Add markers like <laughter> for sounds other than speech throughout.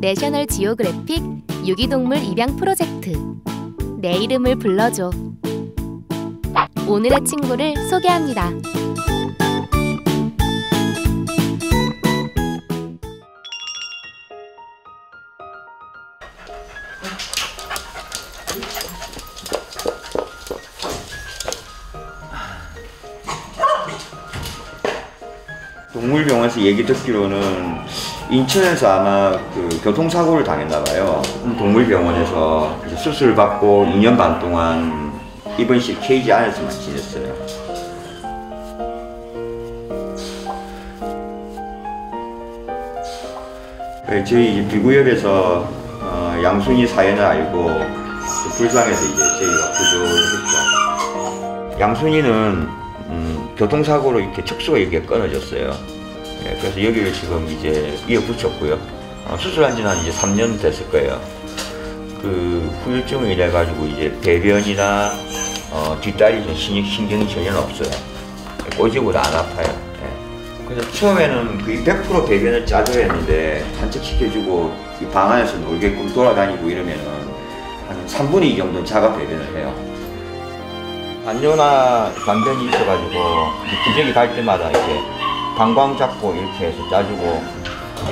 내셔널 지오그래픽 유기동물 입양 프로젝트 내 이름을 불러줘 오늘의 친구를 소개합니다. 동물병원에서 얘기 듣기로는 인천에서 아마 그 교통사고를 당했나 봐요. 동물병원에서 이제 수술 받고 2년 반 동안 입원실 케이지 안에서만 지냈어요. 네, 저희 비구역에서 어, 양순이 사연을 알고 그 불쌍해서 이제 저희가 구조를 했죠. 양순이는 음, 교통사고로 이렇게 척수가 이렇게 끊어졌어요. 예, 그래서 여기를 지금 이제 이어 붙였고요. 어, 수술한 지는 한 이제 3년 됐을 거예요. 그 후유증을 인해 가지고 이제 배변이나 어, 뒷다리 좀 신- 신경이 전혀 없어요. 꼬집어도 안 아파요. 예. 그래서 처음에는 거의 100% 배변을 짜줘야 했는데 산책시켜주고 이방 안에서 놀게끔 돌아다니고 이러면은 한 3분의 2 정도는 자가 배변을 해요. 반뇨나 반변이 있어가지고 기저귀 갈 때마다 이렇게 방광 잡고 이렇게 해서 짜주고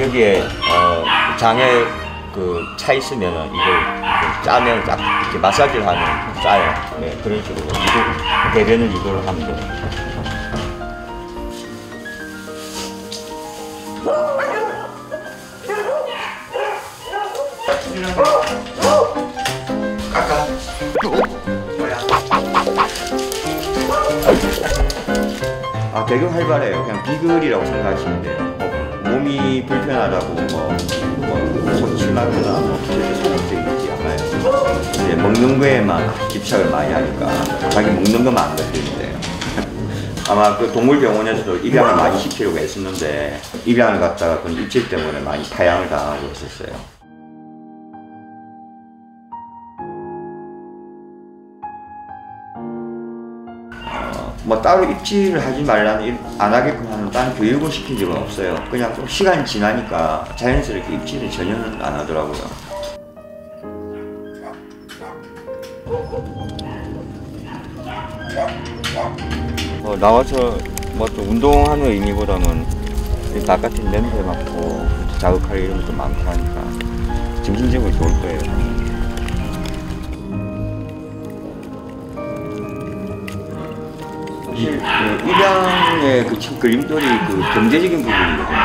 여기에 어, 장에 그 차 있으면은 이걸 짜면 딱 이렇게 마사지를 하면 짜요. 네, 그런 식으로 이도 배변을 유도를 하면 돼요. 까까. 뭐야? 아 되게 활발해요. 그냥 비글이라고 생각하시면 돼요. 뭐, 몸이 불편하다고 뭐, 뭐 소침하거나 뭐 절대 소극적이지 않아요. 이제 먹는 거에만 집착을 많이 하니까 자기 먹는 것만 안 건드린대요. <laughs> 아마 그 동물병원에서도 입양을 많이 시키려고 했었는데 입양을 갔다가 그 입질 때문에 많이 파양을 당하고 있었어요. 뭐 따로 입질을 하지 말라는 일- 안 하게끔 하는 다른 교육을 시킨 적은 없어요. 그냥 좀 시간이 지나니까 자연스럽게 입질을 전혀는 안 하더라고요. 뭐 나와서 뭐 또 운동하는 의미보다는 이 바깥에 냄새 맡고 자극할 것도 많고 하니까 정신적으로 좋을 거예요. 그 입양의 그참 그림돌이 그 경제적인 부분이거든요.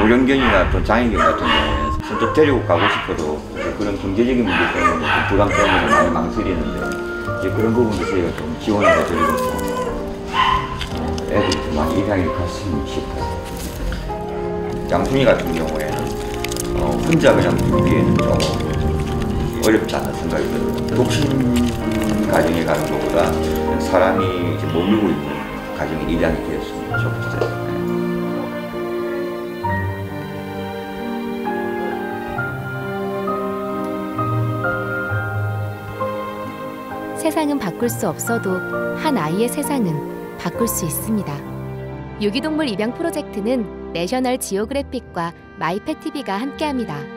노령견이나 또 장애견 같은 경우에는 선뜻 데리고 가고 싶어도 그 그런 경제적인 문제 때문에 그 부담 때문에 많이 망설이는데 이제 그런 부분도 저희가 좀 지원을 해드리고 어, 애들이 좀 많이 입양이 갔으면 싶어요. 양순이 같은 경우에는 어, 혼자 그냥 두기에는 좀 어렵지 않나 생각이 들어요. 독신 가정에 가는 것보다 사람이 이제 머물고 있는 가정에 입양이 되었으면 좋겠어요. 네. 세상은 바꿀 수 없어도 한 아이의 세상은 바꿀 수 있습니다. 유기동물 입양 프로젝트는 내셔널 지오그래픽과 마이펫TV가 함께합니다.